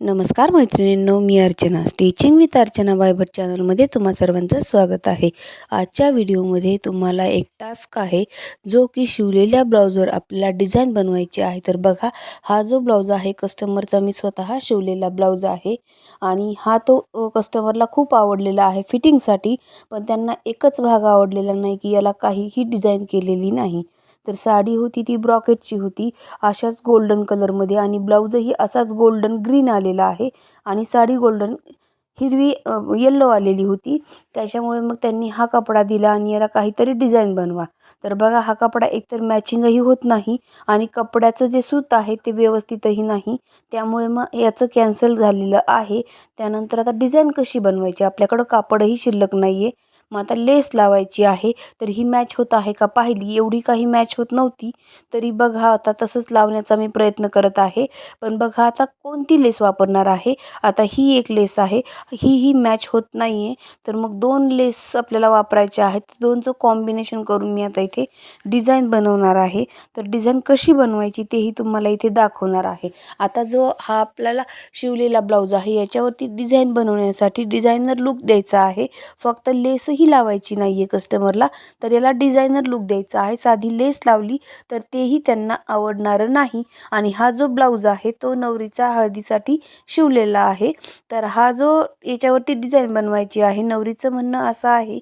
नमस्कार मैत्रिणींनो मी अर्चना. स्टिचिंग विथ अर्चना बायबट चॅनलमध्ये तुम्हा सर्वांचं स्वागत आहे. आजच्या व्हिडिओमध्ये तुम्हाला एक टास्क आहे जो की शिवलेल्या ब्लाऊजवर आपल्याला डिझाईन बनवायची आहे. तर बघा हा जो ब्लाऊज आहे कस्टमरचा मी स्वतः शिवलेला ब्लाऊज आहे. आणि हा तो कस्टमरला खूप आवडलेला आहे फिटिंगसाठी पण त्यांना एकच भाग आवडलेला नाही की याला काहीही डिझाईन केलेली नाही. तर साडी होती ती ब्रॉकेटची होती. अशाच गोल्डन कलरमध्ये आणि ब्लाऊजही असाच गोल्डन ग्रीन आलेला आहे आणि साडी गोल्डन हिरवी येल्लो आलेली होती. त्याच्यामुळे मग त्यांनी हा कपडा दिला आणि याला काहीतरी डिझाईन बनवा. तर बघा हा कपडा एकतर मॅचिंगही होत नाही आणि कपड्याचं जे सूत आहे ते व्यवस्थितही नाही. त्यामुळे मग याचं कॅन्सल झालेलं आहे. त्यानंतर आता डिझाईन कशी बनवायची? आपल्याकडं कापडही शिल्लक नाही आहे मग आता लेस लावायची आहे तर ही मॅच होत आहे का पाहिली? एवढी काही मॅच होत नव्हती. तरी बघा आता तसंच लावण्याचा मी प्रयत्न करत आहे. पण बघा आता कोणती लेस वापरणार आहे? आता ही एक लेस आहे. ही ही मॅच होत नाही आहे तर मग दोन लेस आपल्याला वापरायच्या आहेत. दोनचं कॉम्बिनेशन करून मी आता इथे डिझाईन बनवणार आहे. तर डिझाईन कशी बनवायची तेही तुम्हाला इथे दाखवणार आहे. आता जो हा आपल्याला शिवलेला ब्लाऊज आहे याच्यावरती डिझाईन बनवण्यासाठी डिझायनर लुक द्यायचा आहे. फक्त लेसही ही लावायची नाही आहे कस्टमरला तर याला डिझायनर लुक द्यायचा आहे. साधी लेस लावली तर तेही त्यांना आवडणारं नाही. आणि हा जो ब्लाऊज आहे तो नवरीचा हळदीसाठी शिवलेला आहे. तर हा जो याच्यावरती डिझाईन बनवायची आहे नवरीचं म्हणणं असं आहे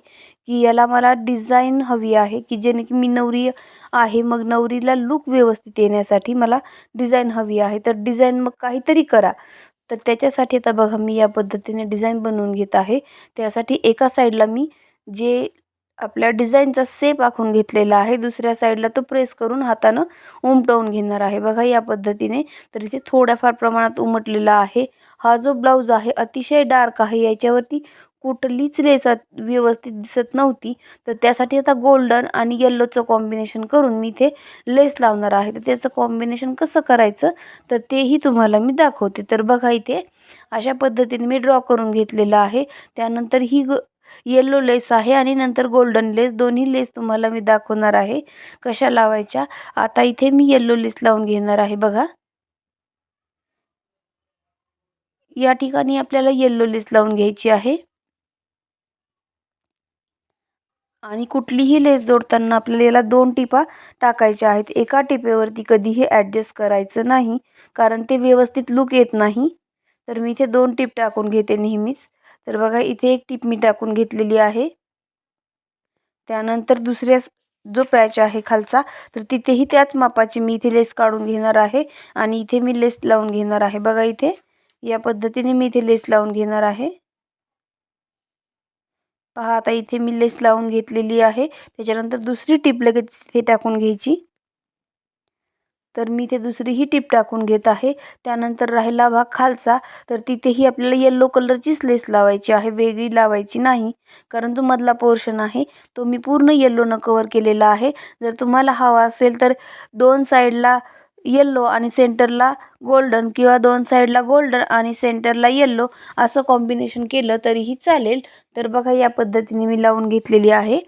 की याला मला डिझाईन हवी आहे की जेणे की मी नवरी आहे. मग नवरीला लुक व्यवस्थित येण्यासाठी मला डिझाईन हवी आहे. तर डिझाईन मग काहीतरी करा. तर त्याच्यासाठी आता बघा मी या पद्धतीने डिझाईन बनवून घेत आहे. त्यासाठी एका साईडला मी जे आपल्या डिझाईनचा सेप आखून घेतलेला आहे दुसऱ्या साईडला तो प्रेस करून हातानं उमटवून घेणार आहे. बघा या पद्धतीने तर इथे थोड्याफार प्रमाणात उमटलेला आहे. हा जो ब्लाऊज आहे अतिशय डार्क आहे. याच्यावरती कुठलीच रेस व्यवस्थित दिसत नव्हती. तर त्यासाठी आता गोल्डन आणि येल्लोचं कॉम्बिनेशन करून मी इथे लेस लावणार आहे. तर त्याचं कॉम्बिनेशन कसं करायचं? तर तेही तुम्हाला मी दाखवते. तर बघा इथे अशा पद्धतीने मी ड्रॉ करून घेतलेलं आहे. त्यानंतर ही ग येल्लो लेस आहे आणि नंतर गोल्डन लेस दोन्ही लेस तुम्हाला मी दाखवणार आहे. कशा लावायच्या? आता इथे मी येल्लो लेस लावून घेणार आहे बघा. या ठिकाणी आपल्याला येल्लो लेस लावून घ्यायची आहे. आणि कुठलीही लेस जोडताना आपल्याला याला दोन टिपा टाकायच्या आहेत. एका टिपेवरती कधीही ॲडजस्ट करायचं नाही कारण ते व्यवस्थित लुक येत नाही. तर मी इथे दोन टिप टाकून घेते नेहमीच. तर बघा इथे एक टिप मी टाकून घेतलेली आहे. त्यानंतर दुसऱ्या जो पॅच आहे खालचा तर तिथेही त्याच मापाची मी इथे लेस काढून घेणार आहे आणि इथे मी लेस लावून घेणार आहे. बघा इथे या पद्धतीने मी इथे लेस लावून घेणार आहे. पहा आता इथे मी लेस लावून घेतलेली आहे. त्याच्यानंतर दुसरी टीप लगेच इथे टाकून घ्यायची. तर मी इथे दुसरी ही टीप टाकून घेत आहे. त्यानंतर राहिला भाग खालचा. तर तिथेही आपल्याला येल्लो कलरचीच लेस लावायची आहे. वेगळी लावायची नाही. कारण तो मधला पोर्शन आहे. तो मी पूर्ण येल्लोनं कवर केलेला आहे. जर तुम्हाला हवा असेल तर दोन साईडला येल्लो आणि सेंटरला गोल्डन किंवा दोन साईडला गोल्डन आणि सेंटरला येल्लो असं कॉम्बिनेशन केलं तरीही चालेल. तर बघा या पद्धतीने मी लावून घेतलेली आहे.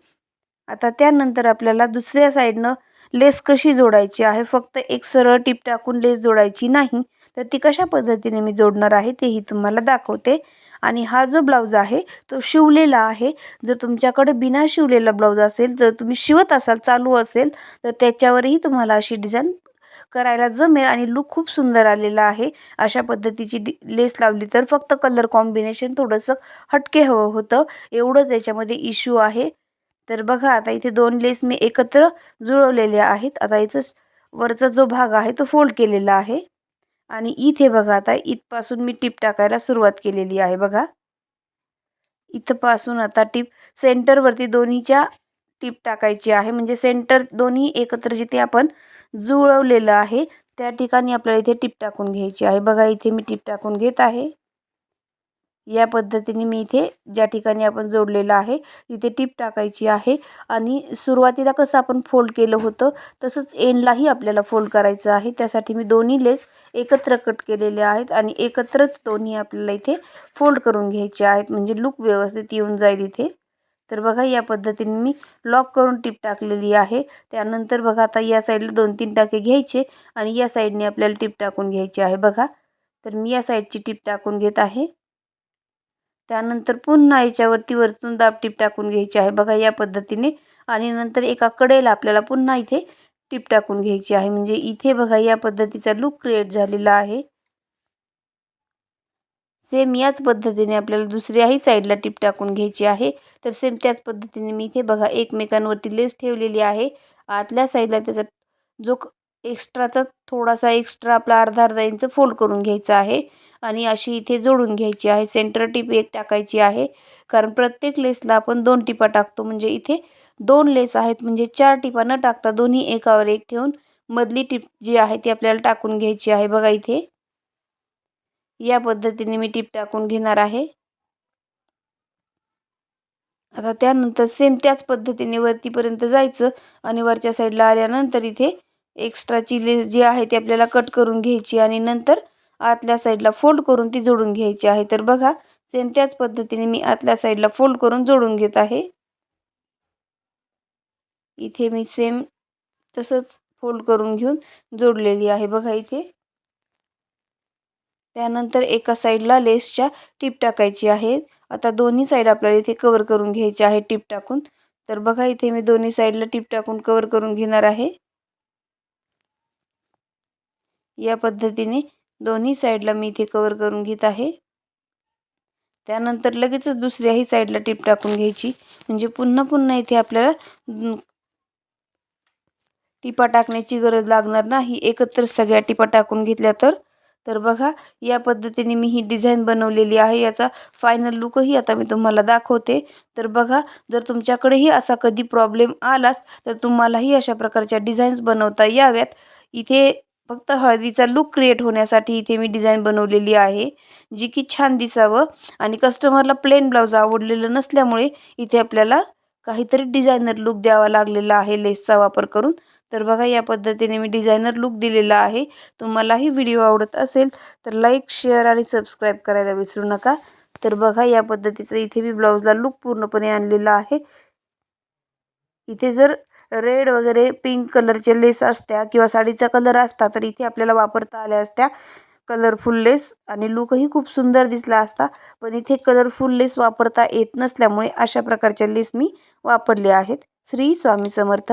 आता त्यानंतर आपल्याला दुसऱ्या साईडनं लेस कशी जोडायची आहे? फक्त एक सरळ टीप टाकून लेस जोडायची नाही तर ती कशा पद्धतीने मी जोडणार आहे तेही तुम्हाला दाखवते. आणि हा जो ब्लाऊज आहे तो शिवलेला आहे. जर तुमच्याकडे बिना शिवलेला ब्लाऊज असेल जर तुम्ही शिवत असाल चालू असेल तर त्याच्यावरही तुम्हाला अशी डिझाईन करायला जमेल आणि लुक खूप सुंदर आलेला आहे. अशा पद्धतीची डि लेस लावली तर फक्त कलर कॉम्बिनेशन थोडंसं हटके हवं होतं. एवढं त्याच्यामध्ये इश्यू आहे. तर बघा आता इथे दोन लेस मी एकत्र जुळवलेल्या आहेत. आता इथं वरचा जो भाग आहे तो फोल्ड केलेला आहे. आणि इथे बघा आता इथपासून मी टिप टाकायला सुरुवात केलेली आहे बघा. इथंपासून आता टिप सेंटरवरती दोन्हीच्या टिप टाकायची आहे. म्हणजे सेंटर दोन्ही एकत्र जिथे आपण जुळवलेलं आहे त्या ठिकाणी आपल्याला इथे टिप टाकून घ्यायची आहे. बघा इथे मी टिप टाकून घेत आहे. या पद्धतीने मी इथे ज्या ठिकाणी आपण जोडलेलं आहे तिथे टीप टाकायची आहे. आणि सुरुवातीला कसं आपण फोल्ड केलं होतं तसंच एंडलाही आपल्याला फोल्ड करायचं आहे. त्यासाठी मी दोन्ही लेस एकत्र कट केलेले आहेत आणि एकत्रच दोन्ही आपल्याला इथे फोल्ड करून घ्यायचे आहेत. म्हणजे लुक व्यवस्थित येऊन जाईल इथे. तर बघा या पद्धतीने मी लॉक करून टीप टाकलेली आहे. त्यानंतर बघा आता या साईडला दोन तीन टाके घ्यायचे आणि या साईडने आपल्याला टीप टाकून घ्यायची आहे. बघा तर मी या साईडची टीप टाकून घेत आहे. त्यानंतर पुन्हा याच्यावरती वरतून दाबटीप टाकून घ्यायची आहे. बघा या पद्धतीने आणि नंतर एका कडेला आपल्याला पुन्हा इथे टीप टाकून घ्यायची आहे. म्हणजे इथे बघा या पद्धतीचा लुक क्रिएट झालेला आहे. सेम याच पद्धतीने आपल्याला दुसऱ्याही साईडला टीप टाकून घ्यायची आहे. तर सेम त्याच पद्धतीने मी इथे बघा एकमेकांवरती लेस ठेवलेली आहे. आतल्या साईडला त्याचा जो एक्स्ट्राचा थोडासा एक्स्ट्रा आपला अर्धा अर्धा इंच फोल्ड करून घ्यायचा आहे. आणि अशी इथे जोडून घ्यायची आहे. सेंटर टिप एक टाकायची आहे. कारण प्रत्येक लेसला आपण दोन टिपा टाकतो. म्हणजे इथे दोन लेस आहेत. म्हणजे चार टिपा न टाकता दोन्ही एकावर एक ठेवून मधली टिप जी आहे ती आपल्याला टाकून घ्यायची आहे. बघा इथे. या पद्धतीने मी टिप टाकून घेणार आहे. आता त्यानंतर सेम त्याच पद्धतीने वरतीपर्यंत जायचं आणि वरच्या साईडला आल्यानंतर इथे एक्स्ट्राची लेस जी आहे ती आपल्याला कट करून घ्यायची आणि नंतर आतल्या साईडला फोल्ड करून ती जोडून घ्यायची आहे. तर बघा सेम त्याच पद्धतीने मी आतल्या साईडला फोल्ड करून जोडून घेत आहे. इथे मी सेम तसंच फोल्ड करून घेऊन जोडलेली आहे. बघा इथे. त्यानंतर एका साईडला लेसच्या टीप टाकायची आहे. आता दोन्ही साईड आपल्याला इथे कवर करून घ्यायची आहे टीप टाकून. तर बघा इथे मी दोन्ही साईडला टीप टाकून कवर करून घेणार आहे. या पद्धतीने दोन्ही साईडला मी इथे कवर करून घेत आहे. त्यानंतर लगेचच दुसऱ्याही साईडला टीप टाकून घ्यायची. म्हणजे पुन्हा पुन्हा इथे आपल्याला टिपा टाकण्याची गरज लागणार नाही एकत्र सगळ्या टिपा टाकून घेतल्या तर? तर बघा या पद्धतीने मी ही डिझाईन बनवलेली आहे. याचा फायनल लुकही आता मी तुम्हाला दाखवते. तर बघा जर तुमच्याकडेही असा कधी प्रॉब्लेम आलाच तर तुम्हालाही अशा प्रकारच्या डिझाईन्स बनवता याव्यात. इथे फक्त हळदीचा लुक क्रिएट होण्यासाठी इथे मी डिझाईन बनवलेली आहे जी की छान दिसावं आणि कस्टमरला प्लेन ब्लाऊज आवडलेलं नसल्यामुळे इथे आपल्याला काहीतरी डिझायनर लुक द्यावा लागलेला आहे लेसचा वापर करून. तर बघा या पद्धतीने मी डिझायनर लुक दिलेला आहे. तुम्हालाही व्हिडिओ आवडत असेल तर लाईक शेअर आणि सबस्क्राईब करायला विसरू नका. तर बघा या पद्धतीचं इथे मी ब्लाऊजला लुक पूर्णपणे आणलेला आहे. इथे जर रेड वगैरे पिंक कलरचे लेस असत्या किंवा साडीचा कलर असता तर इथे आपल्याला वापरता आल्या असत्या कलरफुल लेस आणि लुकही खूप सुंदर दिसला असता. पण इथे कलरफुल लेस वापरता येत नसल्यामुळे अशा प्रकारच्या लेस मी वापरले आहेत. श्री स्वामी समर्थ.